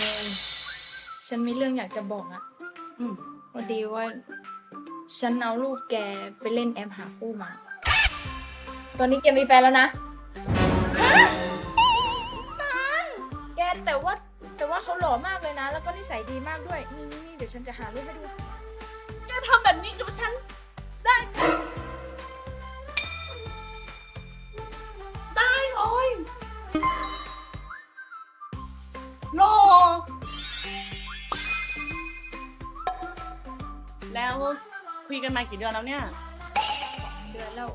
เมย์ฉันมีเรื่องอยากจะบอกอะอืมพอดีว่า ฉันเอารูปแกไปเล่นแอปหาคู่มา ตอนนี้แกมีแฟนแล้วนะตานแกแต่ว่าแต่ว่าเขาหล่อมากเลยนะ แล้วก็นิสัยดีมากด้วย นี่นี่นี่เดี๋ยวฉันจะหารูปให้ดู แกทำแบบนี้กับฉันได้ ได้เลยรอ แล้วคุยกันมากี่เดือนแล้วเนี่ย เดือนแล้ว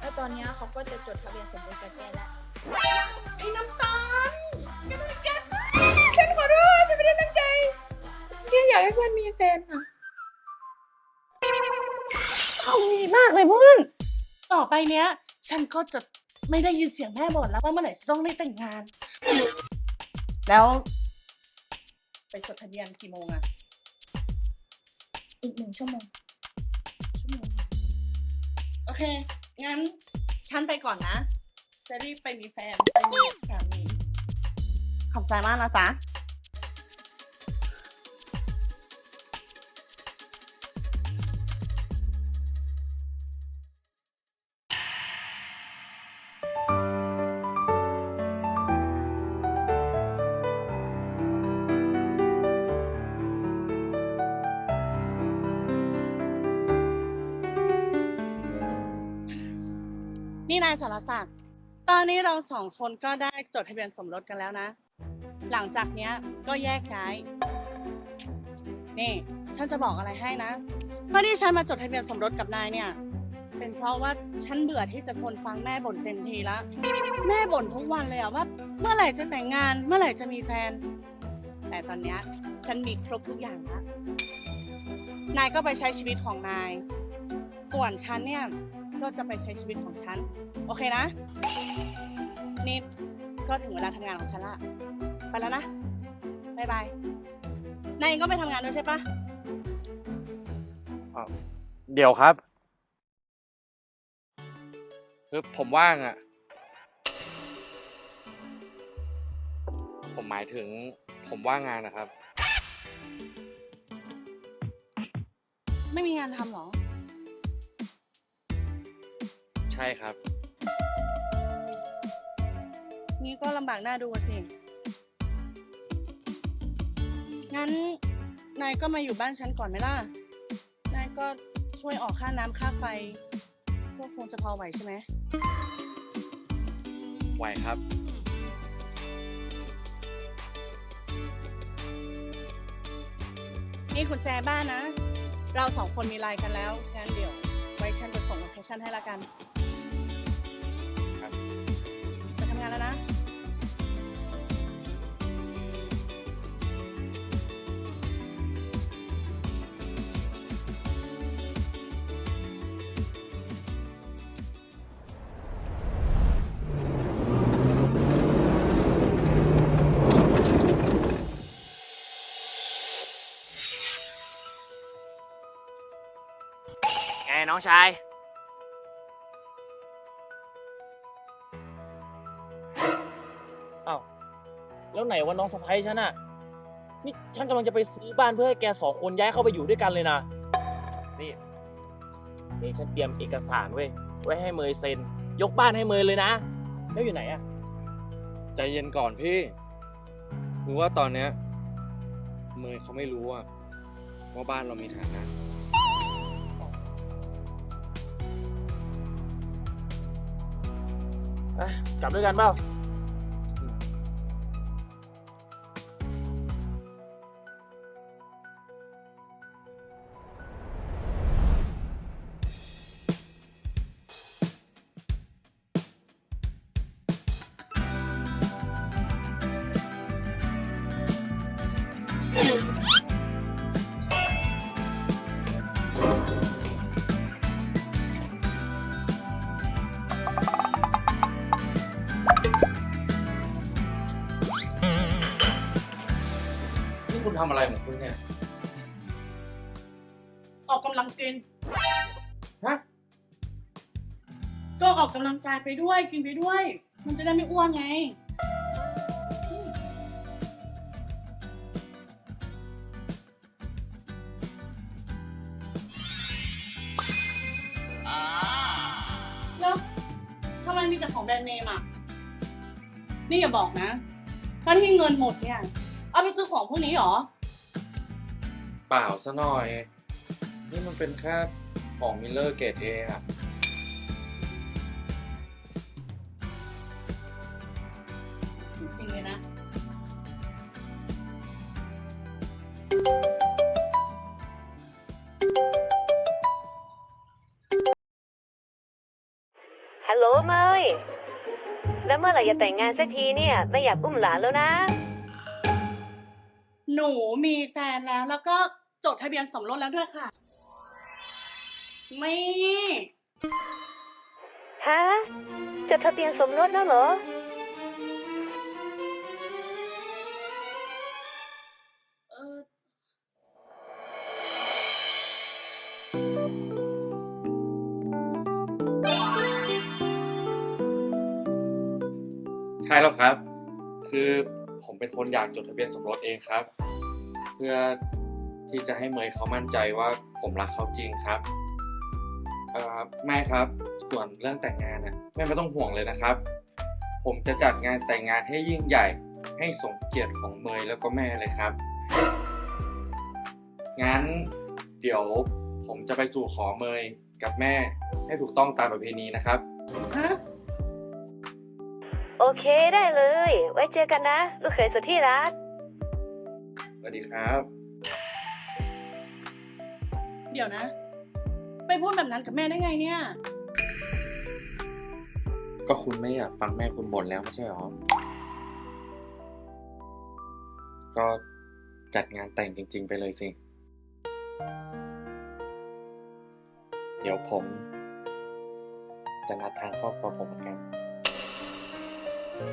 แล้วตอนเนี้ยเขาก็จะจดทะเบียนสมรสกับแกแล้ว ไอ้น้ำตาลแกทำไมแกฉันขอโทษฉันไม่ได้ตั้งใจแค่อยากให้เพื่อนมีแฟนอะเอาดีมากเลยเพื่อน ต่อไปเนี้ย ฉันก็จะไม่ได้ยินเสียงแม่บ่นแล้วว่าเมื่อไหร่จะต้องได้แต่งงาน แล้ว ไปจดทะเบียนกี่โมงอะ อีกหนึ่งชั่วโมงชั่วโมงโอเค งั้นฉันไปก่อนนะจะรีบไปมีแฟน ไปมีสามี ขอบใจมากนะจ๊ะ นี่นายสารศักดิ์ ตอนนี้เราสองคนก็ได้จดทะเบียนสมรสกันแล้วนะ หลังจากเนี้ยก็แยกย้าย นี่ ฉันจะบอกอะไรให้นะว่าที่ฉันมาจดทะเบียนสมรสกับนายเนี่ย เป็นเพราะว่าฉันเบื่อที่จะทนฟังแม่บ่นเต็มทีละ แม่บ่นทุกวันเลยอะว่า เมื่อไหร่จะแต่งงาน เมื่อไหร่จะมีแฟน แต่ตอนเนี้ยฉันมีครบทุกอย่างละนายก็ไปใช้ชีวิตของนายส่วนฉันเนี่ย ก็จะไปใช้ชีวิตของฉัน โอเคนะ นี่ก็ถึงเวลาทำงานของฉันละ ไปแล้วนะบายบาย นายเองก็ไปทำงานด้วยใช่ปะเดี๋ยวครับ คือผมว่างอะ่ะ ผมหมายถึงผมว่างงานนะครับ ไม่มีงานทำเหรอใช่ครับนี่ก็ลำบากหน้าดูอะสิ งั้นนายก็มาอยู่บ้านฉันก่อนไหมล่ะ นายก็ช่วยออกค่าน้ำค่าไฟ พวกคงจะพอไหวใช่ไหม ไหวครับ นี่กุญแจบ้านนะ เราสองคนมีไลน์กันแล้ว งั้นเดี๋ยว ไว้ฉันจะส่งโลเคชั่นให้ละกันานแล้วนะไงน้องชาย แล้วไหนว่าน้องสะพ้ยฉันอะนี่ฉันกำลังจะไปซื้อบ้านเพื่อให้แกสองคนย้ายเข้าไปอยู่ด้วยกันเลยนะ นี่นี่ฉันเตรียมเอกสารไว้ยไว้ให้เมยเซ็น ยกบ้านให้เมยเลยนะ แล้วอยู่ไหนอะใจเย็นก่อนพี่คือว่าตอนเนี้ยเมย์เขาไม่รู้อะว่าบ้านเรามีฐานะ อะกลับด้วยกันเปล่า นี่คุณทำอะไรของคุณเนี่ย ออกกำลังกินฮะ ก็ออกกำลังกายไปด้วยกินไปด้วย มันจะได้ไม่อ้วนไง มีแต่ของแบรนด์เนมอะ นี่อย่าบอกนะว่าที่เงินหมดเนี่ย เอาไปซื้อของพวกนี้เหรอ เปล่าซะหน่อย นี่มันเป็นแค่ของมิลเลอร์เกรดเออะจริงๆเลยนะ ร่จะแต่งงานสักทีเนี่ยไม่อยากอุ้มหลานแล้วนะ หนูมีแฟนแล้วแล้วก็จดทะเบียนสมรสแล้วด้วยค่ะนี่ฮะจดทะเบียนสมรสแล้วเหรอ เออ ใช่แล้วครับ คือผมเป็นคนอยากจดทะเบียนสมรสเองครับ เพื่อที่จะให้เมยเขามั่นใจว่าผมรักเขาจริงครับเอ่อแม่ครับ ส่วนเรื่องแต่งงานน่ะแม่ไม่ต้องห่วงเลยนะครับ ผมจะจัดงานแต่งงานให้ยิ่งใหญ่ ให้สมเกียรติของเมยแล้วก็แม่เลยครับ งั้นเดี๋ยวผมจะไปสู่ขอเมยกับแม่ให้ถูกต้องตามประเพณีนะครับ ฮะ เคได้เลย ไว้เจอกันนะ ลูกเขยสุดที่รัก สวัสดีครับ เดี๋ยวนะ ไปพูดแบบนั้นกับแม่ได้ไงเนี่ย ก็คุณไม่อยากฟังแม่คุณบ่นแล้วไม่ใช่หรอ ก็จัดงานแต่งจริง ๆ ไปเลยสิ เดี๋ยวผม จะนัดทางครอบครัวผมเหมือนกัน งั้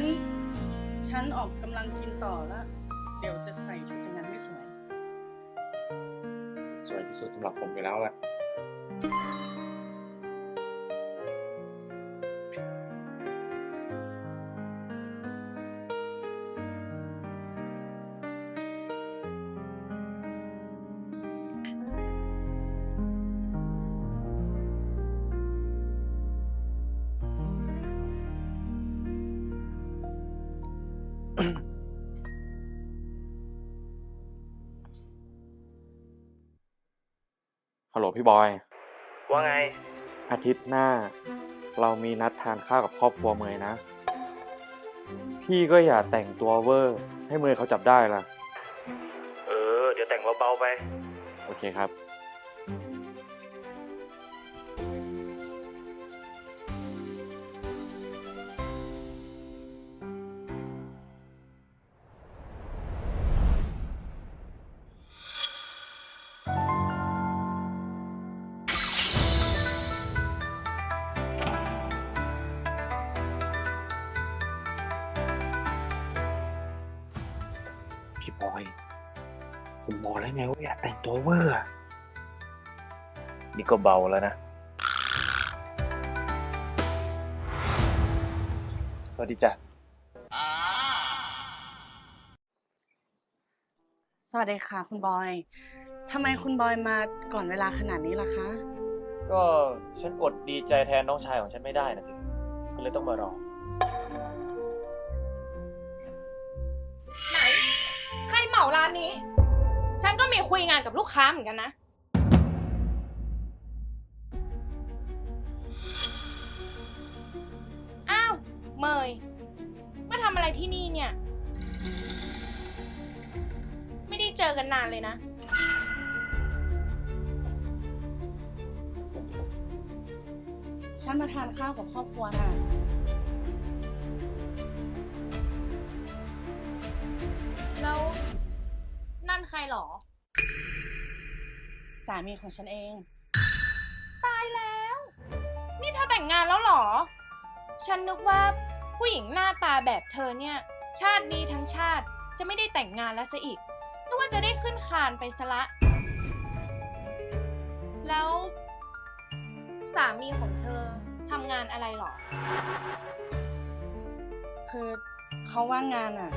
น ฉันออกกำลังกินต่อแล้ว เดี๋ยวจะใส่ชุดแต่งงานให้สวย สวยที่สุดสำหรับผมอยู่แล้วแหละ พี่บอย ว่าไง อาทิตย์หน้า เรามีนัดทานข้าวกับครอบครัวเมยนะ พี่ก็อย่าแต่งตัวเวอร์ ให้เมยเขาจับได้ล่ะ เออ เดี๋ยวแต่งเบาๆไป โอเคครับ ผมบอกแล้วไงว่าอย่าแต่งตัวเวอร์อะนี่ก็เบาแล้วนะ สวัสดีจ้ะ สวัสดีค่ะคุณบอย ทำไมคุณบอยมาก่อนเวลาขนาดนี้ล่ะคะ ก็ฉันอดดีใจแทนน้องชายของฉันไม่ได้นะสิ ก็เลยต้องมารอ ไหน ใครเหมาร้านนี้ฉันก็ มีคุยงานกับลูกค้าเหมือนกันนะ อ้าว เมยมาทำอะไรที่นี่เนี่ย ไม่ได้เจอกันนานเลยนะ ฉันมาทานข้าวกับครอบครัวน่ะ แล้ว นั่นใครหรอ สามีของฉันเอง ตายแล้ว นี่เธอแต่งงานแล้วเหรอ ฉันนึกว่าผู้หญิงหน้าตาแบบเธอเนี่ย ชาตินี้ทั้งชาติจะไม่ได้แต่งงานแล้วซะอีกนึกว่าจะได้ขึ้นคานไปซะละ แล้วสามีของเธอทำงานอะไรหรอ คือเขาว่างงานอะ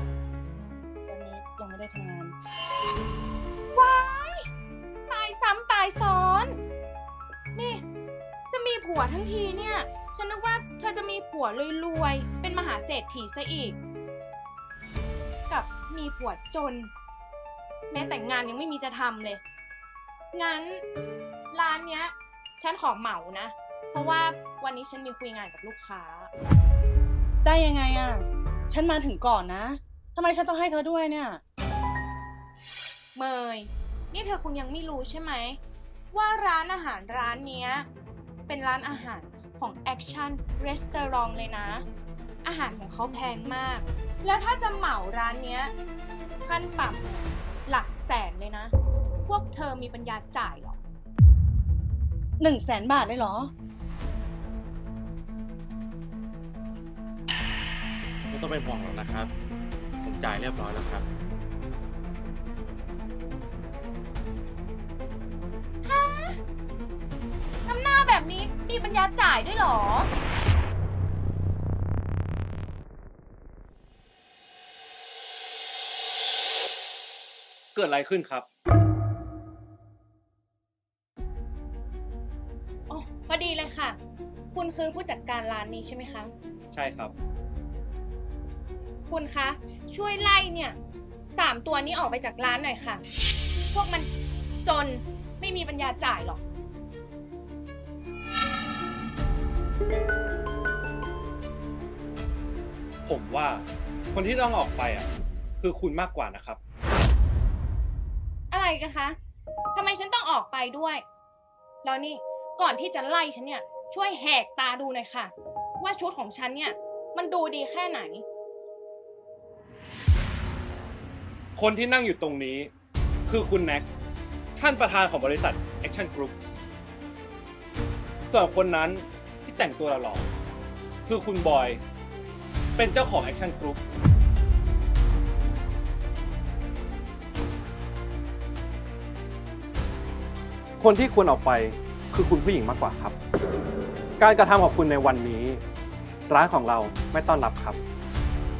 ตอนนี้ยังไม่ได้ทำงานายซ้ำตายซ้อน นี่ จะมีผัวทั้งทีเนี่ย ฉันนึกว่าเธอจะมีผัวรวยๆ เป็นมหาเศรษฐีซะอีก กับมีผัวจน แม้แต่งงานยังไม่มีจะทำเลย งั้นร้านเนี้ย ฉันขอเหมานะ เพราะว่าวันนี้ฉันมีคุยงานกับลูกค้า ได้ยังไงอะฉันมาถึงก่อนนะทำไมฉันต้องให้เธอด้วยเนี่ย เมย นี่เธอคงยังไม่รู้ใช่ไหม ว่าร้านอาหารร้านเนี้ยเป็นร้านอาหารของ Action Restaurant เลยนะ อาหารของเขาแพงมาก แล้วถ้าจะเหมาร้านเนี้ยขั้นต่ำเนี่ยหลักแสนเลยนะ พวกเธอมีปัญญาจ่ายเหรอหนึ่งแสนบาทเลยเหรอ ไม่ต้องเป็นห่วงหรอกนะครับ ผมจ่ายเรียบร้อยแล้วครับ ทำหน้าแบบนี้มีปัญญาจ่ายด้วยเหรอ เกิดอะไรขึ้นครับ อ๋อ พอดีเลยค่ะ คุณคือผู้จัดการร้านนี้ใช่ไหมคะ ใช่ครับ คุณคะ ช่วยไล่เนี่ยสามตัวนี้ออกไปจากร้านหน่อยค่ะ พวกมันจน ไม่มีปัญญาจ่ายหรอก ผมว่าคนที่ต้องออกไปอะ คือคุณมากกว่านะครับ อะไรกันคะทำไมฉันต้องออกไปด้วย แล้วนี่ก่อนที่จะไล่ฉันเนี่ย ช่วยแหกตาดูหน่อยค่ะ ว่าชุดของฉันเนี่ย มันดูดีแค่ไหน คนที่นั่งอยู่ตรงนี้ คือคุณแน็ก ท่านประธานของบริษัท Action Group ส่วนคนนั้นที่แต่งตัวหล่อๆคือคุณบอย เป็นเจ้าของ Action Group คนที่ควรออกไปคือคุณผู้หญิงมากกว่าครับ การกระทำของคุณในวันนี้ ร้านของเราไม่ต้อนรับครับ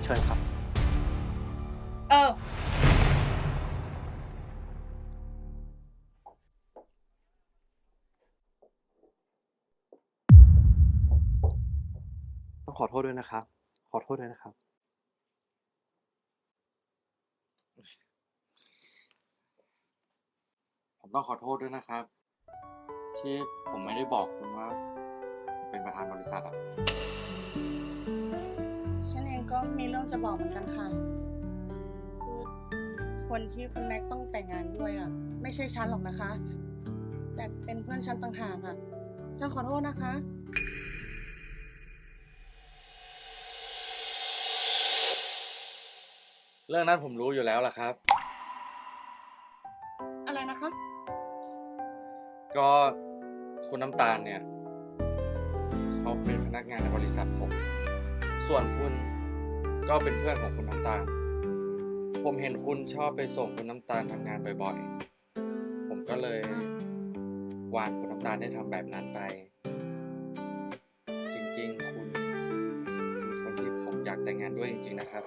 เชิญครับ เออ ษด้วยนะครับ ขอโทษด้วยนะครับ ผมต้องขอโทษด้วยนะครับ ที่ผมไม่ได้บอกคุณว่าเป็นประธานบริษัทอะฉันเองก็มีเรื่องจะบอกเหมือนกันค่ะคือคนที่คุณแน็กต้องแต่งงานด้วยอะ ไม่ใช่ฉันหรอกนะคะ แต่เป็นเพื่อนฉันต่างหากอะฉันขอโทษนะคะ เรื่องนั้นผมรู้อยู่แล้วล่ะครับ อะไรนะคะ ก็คุณน้ำตาลเนี่ยเขาเป็นพนักงานในบริษัทผม ส่วนคุณก็เป็นเพื่อนของคุณน้ำตาล ผมเห็นคุณชอบไปส่งคุณน้ำตาลทำงานบ่อยๆ ผมก็เลยวานคุณน้ำตาลได้ทำแบบนั้นไป จริงๆ คุณเป็นคนที่ผมอยากแต่งงานด้วยจริงๆนะครับ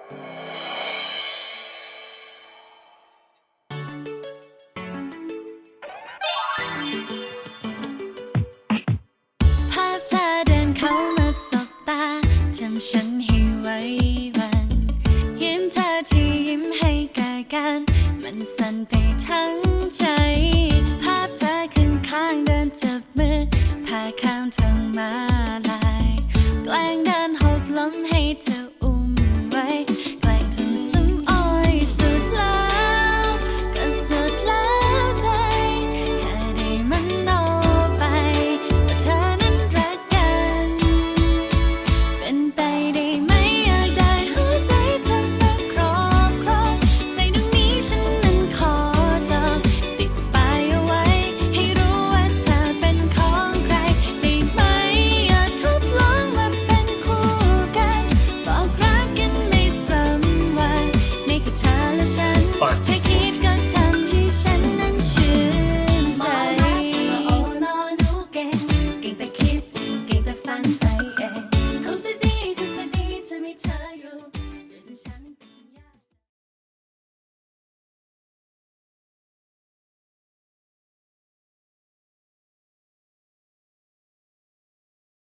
ภาพเธอเดินเข้ามาสบตาจำฉันให้ไว้วัน ยิ้มเธอที่ยิ้มให้กายกัน มันสั่นไปทั้งใจ ภาพเธอขึ้นข้างเดินจับมือพาข้ามทางมาลาย แกล้งเดินหกล้มให้เธออุ้มไว้